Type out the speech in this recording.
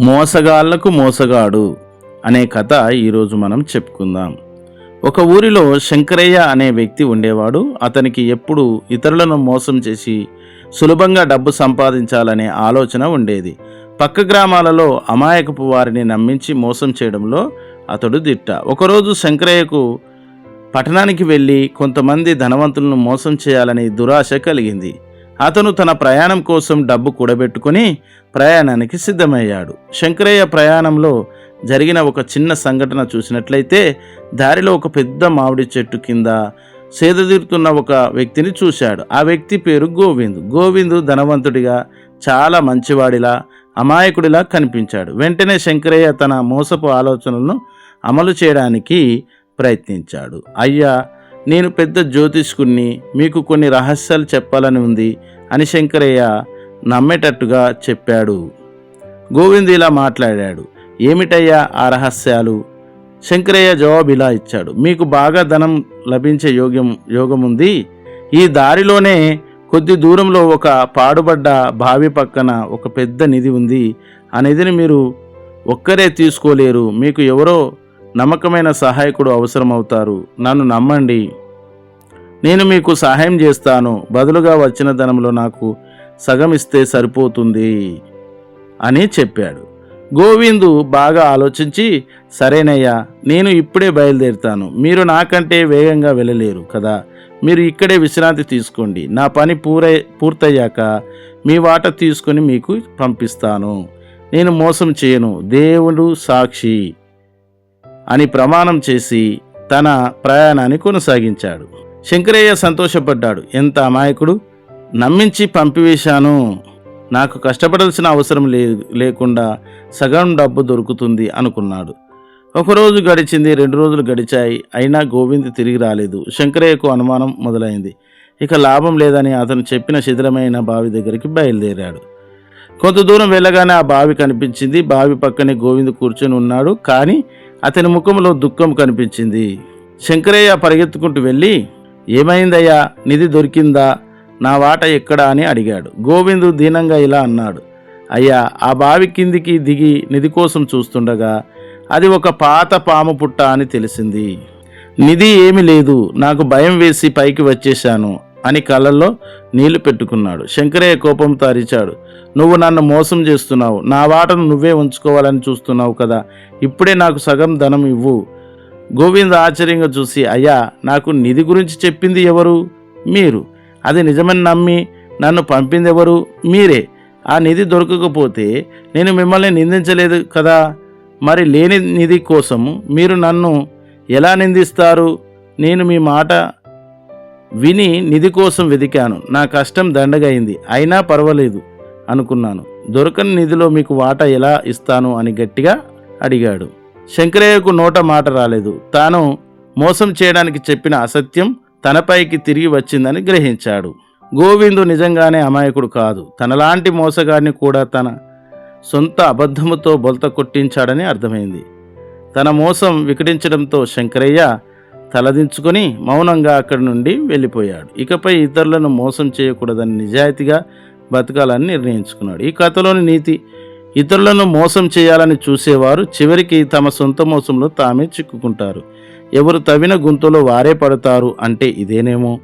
మోసగాళ్ళకు మోసగాడు అనే కథ ఈరోజు మనం చెప్పుకుందాం. ఒక ఊరిలో శంకరయ్య అనే వ్యక్తి ఉండేవాడు. అతనికి ఎప్పుడు ఇతరులను మోసం చేసి సులభంగా డబ్బు సంపాదించాలనే ఆలోచన ఉండేది. పక్క గ్రామాలలో అమాయకపు వారిని నమ్మించి మోసం చేయడంలో అతడు దిట్ట. ఒకరోజు శంకరయ్యకు పట్టణానికి వెళ్ళి కొంతమంది ధనవంతులను మోసం చేయాలని దురాశ కలిగింది. అతను తన ప్రయాణం కోసం డబ్బు కూడబెట్టుకుని ప్రయాణానికి సిద్ధమయ్యాడు. శంకరయ్య ప్రయాణంలో జరిగిన ఒక చిన్న సంఘటన చూసినట్లయితే దారిలో ఒక పెద్ద మామిడి చెట్టు కింద సేదతీరుతున్న ఒక వ్యక్తిని చూశాడు. ఆ వ్యక్తి పేరు గోవింద్. గోవింద్ ధనవంతుడిగా చాలా మంచివాడిలా అమాయకుడిలా కనిపించాడు. వెంటనే శంకరయ్య తన మోసపు ఆలోచనలను అమలు చేయడానికి ప్రయత్నించాడు. అయ్యా నేను పెద్ద జ్యోతిష్కుణ్ణి మీకు కొన్ని రహస్యాలు చెప్పాలని ఉంది అని శంకరయ్య నమ్మేటట్టుగా చెప్పాడు. గోవింద్ ఇలా మాట్లాడాడు. ఏమిటయ్యా ఆ రహస్యాలు? శంకరయ్య జవాబు ఇలా ఇచ్చాడు. మీకు బాగా ధనం లభించే యోగ్యం యోగం ఉంది. ఈ దారిలోనే కొద్ది దూరంలో ఒక పాడుబడ్డ బావి పక్కన ఒక పెద్ద నిధి ఉంది. ఆ నిధిని మీరు ఒక్కరే తీసుకోలేరు. మీకు ఎవరో నమ్మకమైన సహాయకుడు అవసరమవుతారు. నన్ను నమ్మండి. నేను మీకు సహాయం చేస్తాను. బదులుగా వచ్చిన ధనంలో నాకు సగం ఇస్తే సరిపోతుంది అని చెప్పాడు. గోవిందు బాగా ఆలోచించి సరేనయ్యా నేను ఇప్పుడే బయలుదేరుతాను. మీరు నాకంటే వేగంగా వెళ్ళలేరు కదా. మీరు ఇక్కడే విశ్రాంతి తీసుకోండి. నా పని పూరై పూర్తయ్యాక మీ వాట తీసుకొని మీకు పంపిస్తాను. నేను మోసం చేయను. దేవుడు సాక్షి. అని ప్రమాణం చేసి తన ప్రయాణాన్ని కొనసాగించాడు. శంకరయ్య సంతోషపడ్డాడు. ఎంత అమాయకుడు! నమ్మించి పంపివేశాను. నాకు కష్టపడాల్సిన అవసరం లే లేకుండా సగం డబ్బు దొరుకుతుంది అనుకున్నాడు. ఒకరోజు గడిచింది రెండు రోజులు గడిచాయి. అయినా గోవింద్ తిరిగి రాలేదు. శంకరయ్యకు అనుమానం మొదలైంది. ఇక లాభం లేదని అతను చెప్పిన శిథిలమైన బావి దగ్గరికి బయలుదేరాడు. కొంత దూరం వెళ్ళగానే ఆ బావి కనిపించింది. బావి పక్కనే గోవింద్ కూర్చొని ఉన్నాడు. కానీ అతని ముఖంలో దుఃఖం కనిపించింది. శంకరయ్య పరిగెత్తుకుంటూ వెళ్ళి ఏమైందయ్యా? నిధి దొరికిందా? నా వాట ఎక్కడా? అని అడిగాడు. గోవిందు దీనంగా ఇలా అన్నాడు అయ్యా ఆ బావి కిందికి దిగి నిధి కోసం చూస్తుండగా అది ఒక పాత పాము పుట్ట అని తెలిసింది. నిధి ఏమీ లేదు నాకు భయం వేసి పైకి వచ్చేశాను. అని కళ్ళల్లో నీళ్ళు పెట్టుకున్నాడు. శంకరయ్య కోపంతో అరిచాడు నువ్వు నన్ను మోసం చేస్తున్నావు. నా వాటను నువ్వే ఉంచుకోవాలని చూస్తున్నావు కదా. ఇప్పుడే నాకు సగం ధనం ఇవ్వు. గోవింద్ ఆశ్చర్యంగా చూసి అయ్యా నాకు నిధి గురించి చెప్పింది ఎవరు? మీరు. అది నిజమని నమ్మి నన్ను పంపింది ఎవరు? మీరే. ఆ నిధి దొరకకపోతే నేను మిమ్మల్ని నిందించలేదు కదా. మరి లేని నిధి కోసం మీరు నన్ను ఎలా నిందిస్తారు? నేను మీ మాట విని నిధి కోసం వెతికాను. నా కష్టం దండగైంది. అయినా పర్వాలేదు అనుకున్నాను. దొరకని నిధిలో మీకు వాటా ఎలా ఇస్తాను అని గట్టిగా అడిగాడు. శంకరయ్యకు నోట మాట రాలేదు. తాను మోసం చేయడానికి చెప్పిన అసత్యం తనపైకి తిరిగి వచ్చిందని గ్రహించాడు. గోవిందు నిజంగానే అమాయకుడు కాదు. తనలాంటి మోసగాడిని కూడా తన సొంత అబద్ధముతో బొలత కొట్టించాడని అర్థమైంది. తన మోసం వికటించడంతో శంకరయ్య తలదించుకొని మౌనంగా అక్కడి నుండి వెళ్ళిపోయాడు. ఇకపై ఇతరులను మోసం చేయకూడదని నిజాయితీగా బతకాలని నిర్ణయించుకున్నాడు. ఈ కథలోని నీతి ఇతరులను మోసం చేయాలని చూసేవారు చివరికి తమ సొంత మోసంలో తామే చిక్కుకుంటారు. ఎవరు తవ్విన గుంతులో వారే పడతారు అంటే ఇదేనేమో?